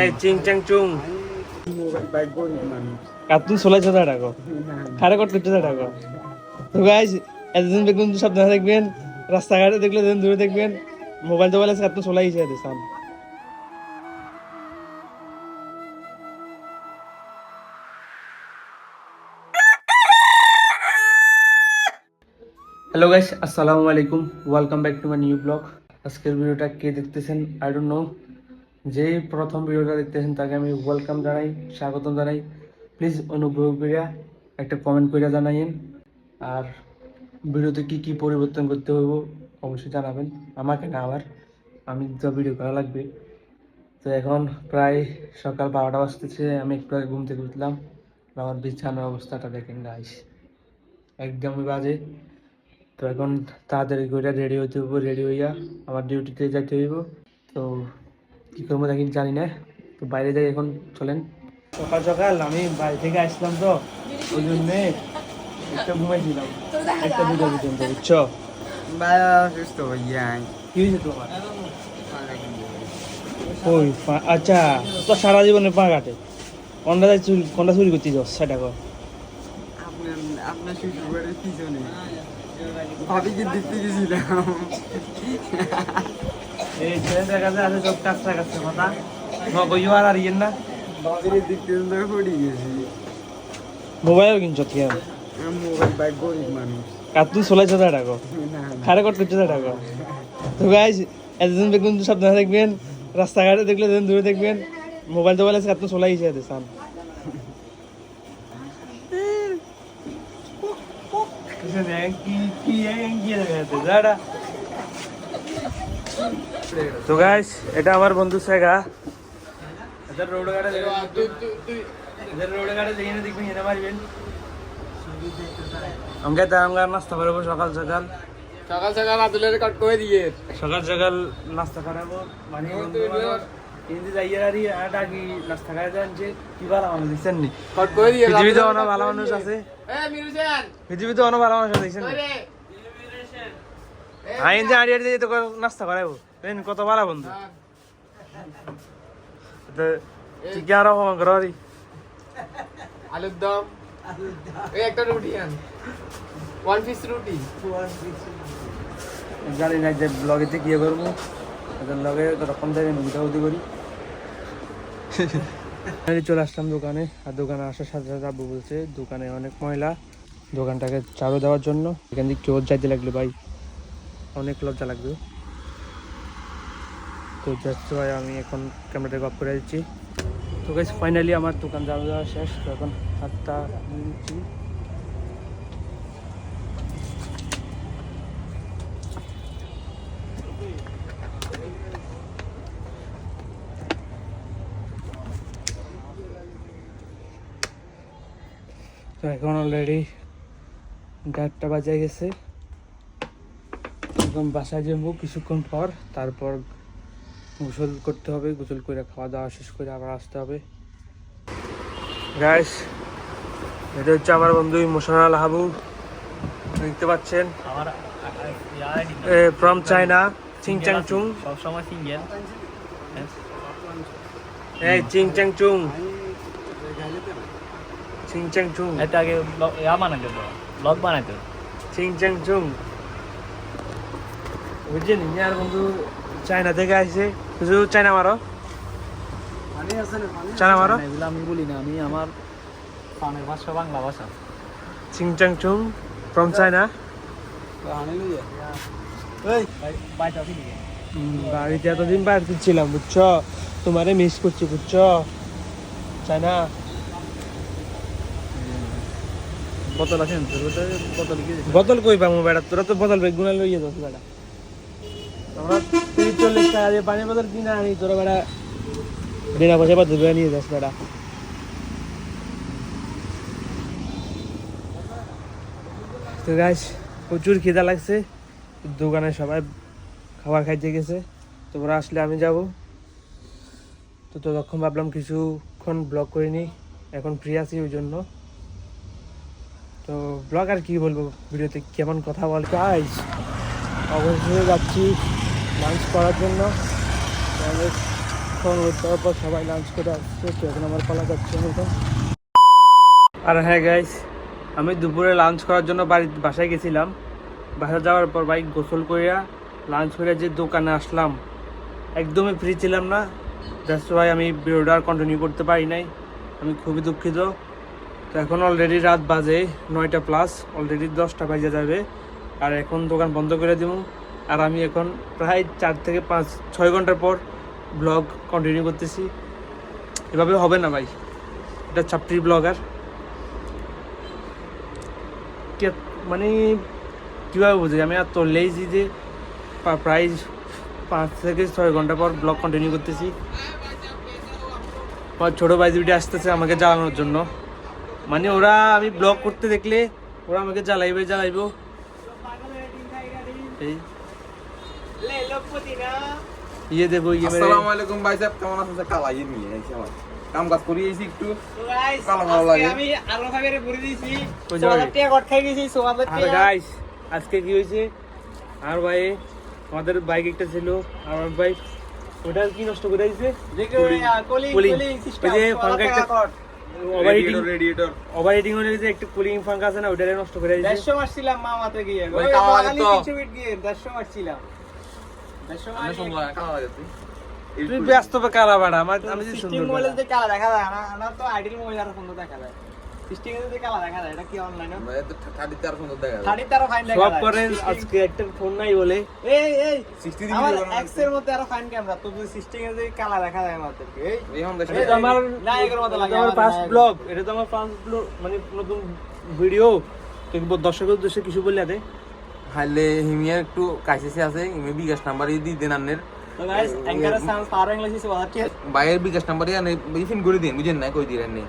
এই চিং চাং চুং। Mobile bike গরিব মানুষ কার্টুন ষোলো হাজার টাকা খারে কট করতে টাকা তো গাইজ এতদিন দেখবেন সাবধানে দেখবেন রাস্তাঘাটে দেখলে দূরে দেখবেন মোবাইল টোবাইল আছে হিসেবে হ্যালো গাইস আসসালামু আলাইকুম welcome back to my new blog আজকের ভিডিওটা কে দেখতেছেন? আই ডোন্ট নো যেই প্রথম ভিডিওটা দেখতেছেন, তাকে আমি ওয়েলকাম জানাই, স্বাগতম জানাই। প্লিজ অনুগ্রহ করিয়া একটা কমেন্ট করিয়া জানাইন আর ভিডিওতে কি কি পরিবর্তন করতে হইব অবশ্যই জানাবেন, আমাকে না আবার। আমি তো ভিডিও করা লাগবে। তো এখন প্রায় সকাল বারোটা বাজতেছে, আমি একটু আগে ঘুম থেকে উঠলাম। আমার বিছানার অবস্থাটা দেখেন গাইস একদমই বাজে। তো এখন তাড়াতাড়ি করে রেডি হইতে হইব রেডি হইয়া আমার ডিউটিতে যাইতে হইব। তো কি করব দেখি জানি না। তো বাইরে যাই এখন চলেন। সকাল সকাল আমি বাড়ি থেকে আসলাম তো ওই জন্যে একটা ঘুমাইছিলাম একটা দুটো পর্যন্ত বুঝছ? সুস্থ ভাইয়া কি হয়েছে তোমার? ওই আচ্ছা তো সারা জীবনে পা কাটে। কোনটা যাই চুরি কোনটা চুরি করতে যাও সেটা কর। আপনার আপনার শ্বশুর বাড়ির পিছনে। ভাবিকে দেখতে গেছিলাম? এই ছেলেদের কাছে আছে সব কাজটা কাজটা কথা। নগই আর আর ইয়েন না ভাবির দেখতে তো পড়ে গেছি। মোবাইল কিনছ কি আমার মোবাইল বাইক গরিব মানুষ। কার্টুন ষোলো হাজার টাকা না খারে কট করতে টাকা তো গাইজ এতদিন দেখবেন সাবধানে দেখবেন রাস্তাঘাটে দেখলে দূরে দেখবেন মোবাইল টোবাইল আছে কার্টুন ষোলাই হিসেবে তো গাইস এটা আমার বন্ধু সেগা এদের রোড গাড়ি এদের রোড গাড়ি দেখে দেখবেন এনে মারবেন আমাকে তার আমরা নাস্তা করব সকাল সকাল। সকাল সকাল আদুলের কাট করে দিয়ে। সকাল সকাল নাস্তা করাবো। মানে দিয়ে পৃথিবীতে অনেক ভালো মানুষ আছে পৃথিবীতে অনেক ভালো মানুষ আছে আইন যে আড়িয়ে আড়িয়ে তো নাস্তা করাবো কত ভালো বন্ধু তো তুই কি আরও করো আরে আলুর দম একটা রুটি আন ওয়ান পিস রুটি জানি না যে ব্লগেতে কি করব এদের লগে রকম থেকে মুখটা উদি করি। চলে আসলাম দোকানে, আর দোকানে আসার সাথে সাথে আব্বু বলছে, দোকানে অনেক ময়লা, দোকানটাকে চালু দেওয়ার জন্য। এখান থেকে চোর যাইতে লাগল ভাই। অনেক লজ্জা লাগবে। তো যাচ্ছে ভাই, আমি এখন ক্যামেরাটা অফ করে দিচ্ছি। তো গাইস ফাইনালি আমার দোকান চালু দেওয়া শেষ। তো এখন হাতটা নিচ্ছি তো এখন অলরেডি দেড়টা বাজে গেছে। এখন বাসায় যাব কিছুক্ষণ পর তারপর গোসল করতে হবে গোসল করে খাওয়া দাওয়া শেষ করে আবার আসতে হবে। গাইস এটা হচ্ছে আমার বন্ধু ইমোশনাল হাবু। দেখতে পাচ্ছেন? ফ্রম চায়না চিং চাং চুং সবসময় সিঙ্গেল। এই চিং চাং চুং চিং চাং এটা আগে ইয়া বানাইতো তো ব্লগ বানাইতো চিং চাং বুঝছেন আর বন্ধু চায়না থেকে আসছে কিছু চায়না মারো চায়না মারো এগুলো আমি বলি না আমি আমার প্রাণের ভাষা বাংলা ভাষা চিং চাং ফ্রম চায়না বাড়িতে এতদিন বাড়িতে ছিলাম বুঝছ তোমারে মিস করছি বুঝছ চায়না বোতল আছে বোতল কি? বোতল কই পাবো বেড়া তোরা তো বোতল বেগুনা লইয়ে যাস বেড়া আমরা তিরিশ চল্লিশ টাকা দিয়ে পানি বোতল কিনে আনি তোরা বেড়া বিনা পয়সা বোতল বেড়া নিয়ে যাস বেড়া তো গাছ প্রচুর খিদা লাগছে। দোকানে সবাই খাবার খাইতে গেছে। তোমরা আসলে আমি যাব। তো ততক্ষণ ভাবলাম কিছুক্ষণ ব্লগ করে নিই এখন ফ্রি আছি ওই জন্য। তো ব্লগ আর কি বলব? ভিডিওতে কেমন কথা বল গাইজ অবশ্যই যাচ্ছি লাঞ্চ করার জন্য। অনেকক্ষণ করার পর সবাই লাঞ্চ করে আসছে। তো এখন আমার পালা যাচ্ছে আর হ্যাঁ গাইস আমি দুপুরে লাঞ্চ করার জন্য বাড়ি, বাসায় গেছিলাম। বাসায় যাওয়ার পর বাইক গোসল করিয়া লাঞ্চ করে যে দোকানে আসলাম, একদমই ফ্রি ছিলাম না। জাস্ট ভাই আমি ভিডিওটা কন্টিনিউ করতে পারি নাই। আমি খুবই দুঃখিত। তো এখন অলরেডি রাত বাজে নয়টা প্লাস অলরেডি দশটা বাজে যাবে। আর এখন দোকান বন্ধ করে দিব আর আমি এখন প্রায় চার থেকে পাঁচ, ছয় ঘণ্টার পর ব্লগ কন্টিনিউ করতেছি। এভাবে হবে না ভাই। এটা চাপটির ব্লগার মানে কীভাবে বুঝি আমি আর তো লেজি যে প্রায় পাঁচ থেকে ছয় ঘণ্টা পর ব্লগ কন্টিনিউ করতেছি। আমার ছোটো ভাই আসতেছে আমাকে জ্বালানোর জন্য। মানে ওরা আমি ব্লগ করতে দেখলে ওরা আমাকে জ্বালাইবে জ্বালাইবো। এই। ইয়ে দেবো ইয়ে আসসালামু আলাইকুম ভাই সাহেব কেমন আছেন স্যার? কালাই নিয়ে আইছি আমার। কাম কাজ করি আইছি একটু। কালো ভালো লাগে। আমি আরও ভাবে ভরে দিয়েছি। কই টিয়া কট খাই গেছি সোয়াদার টিয়া। গাইস আজকে কি হয়েছে? আর ভাই আমাদের বাইক একটা ছিল। আমার বাইক ওটা কি নষ্ট করে দিয়েছে? দেখো কলিং Cooling. কলিং সিস্টেম ওই যে ফাঙ্কা একটা over heating radiator radiator over heating হলে কুলিং ফাঙ্কা আছে না ওটা নষ্ট করে দিয়েছে। দেড়শো মারছিলাম মামাতে গিয়ে। ওই। কিছু বিট গিয়ে দেড়শো মারছিলাম। দেড়শো আমি মারি শুনলাম কালো তুই। তুই ব্যস্ত কালা বাড়া? আমার আমি যে সুন্দর মোবাইলে বাড়া। কালা দেখা। যায় না। আমার তো আইডিয়াল মোবাইল আর সুন্দর দেখা যায় সিস্টেমে যদি কালা দেখা যায় এটা কি অনলাইনে ভাই তো থার্টি আর সুন্দর দেখা যায়। থার্টি তারও ফাইন দেখা সব যায়। করে আজকে একটা ফোন নাই বলে। এই এই 60 দিবি আমার বানানো এক্সের মধ্যে আরও ফাইন ক্যামেরা তো সিস্টেমে যদি কালা দেখা যায় আমাদেরকে এই এই হম দেশ এটা তো আমার না, এগুলোর মতো লাগে, এটা আমার আমাদের ফার্স্ট না, ব্লগ এটা তো আমার ফার্স্ট ব্লগ মানে নতুন ভিডিও তো দর্শকের উদ্দেশ্যে কিছু বললে দে। হাইলে হিমিয়ার একটু কাইসেসে আছে হিমি বিকাশ নাম্বার দি দেন আন্নের। বাইরের বিকাশ নাম্বার বিফিন করে দিন বুঝেন না কই দিলেন নেই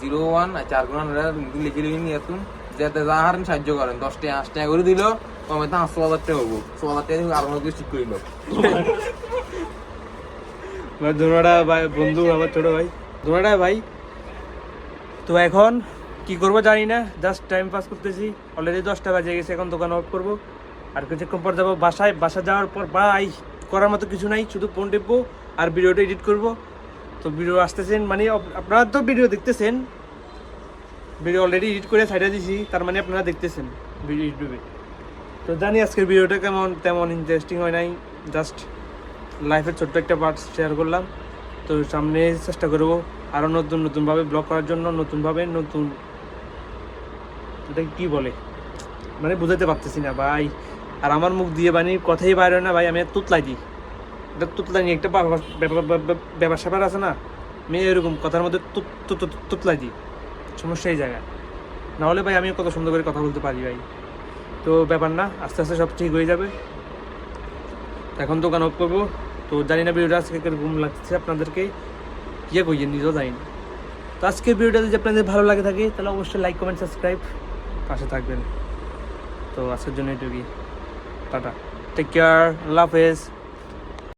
জিরো ওয়ান আর চার গুণ লিখে লিখে নিয়ে আসুন। যাতে যা হারেন সাহায্য করেন। দশ টাকা আট টাকা করে দিল, কমে তো পাঁচশো হাজার টাকা হব। ছ হাজার টাকা আরও কিছু ঠিক করিল। ধোনাটা ভাই, বন্ধু, আমার ছোট ভাই। ধোনাটা ভাই, তো এখন কি করব জানি না। জাস্ট টাইম পাস করতেছি। অলরেডি দশটা বাজে গেছে, এখন দোকান অফ করব। আর কিছুক্ষণ পর যাব বাসায়। বাসা যাওয়ার পর বাই করার মতো কিছু নাই, শুধু ফোন টিপবো আর ভিডিওটা এডিট করব। তো ভিডিও আসতেছেন মানে আপ- আপনারা তো ভিডিও দেখতেছেন। ভিডিও অলরেডি এডিট করে সাইডে দিছি, তার মানে আপনারা দেখতেছেন ভিডিও ইউটিউবে তো জানি আজকের ভিডিওটা কেমন, তেমন ইন্টারেস্টিং হয় নাই। জাস্ট লাইফের ছোট্ট একটা পার্ট শেয়ার করলাম। তো সামনে চেষ্টা করব আরও নতুন, নতুনভাবে ব্লগ করার জন্য, নতুনভাবে নতুন এটা কি বলে? মানে বুঝাতে পারতেছি না ভাই। আর আমার মুখ দিয়ে বানি কথাই বাইরে না ভাই, আমি তুতলাই দিই। এটা তুতলাই নিয়ে একটা ব্যাপার- স্যাপার আছে না? আমি এরকম কথার মধ্যে তুত- তুত- তুত- তুতলাই দিই। সমস্যা এই জায়গায়। নাহলে ভাই আমি কত সুন্দর করে কথা বলতে পারি ভাই। তো ব্যাপার না, আস্তে আস্তে সব ঠিক হয়ে যাবে। এখন দোকান অফ করব। তো জানি না ভিডিওটা আজকে কীরকম লাগছে আপনাদেরকে। ইয়ে কইয়ে নিজেও জানি না। তো আজকের ভিডিওটা যদি আপনাদের ভালো লাগে থাকে, তাহলে অবশ্যই লাইক কমেন্ট সাবস্ক্রাইব পাশে থাকবেন। তো আজকের জন্য এটুকুই। টাটা। টেক কেয়ার আল্লাহ হাফেজ।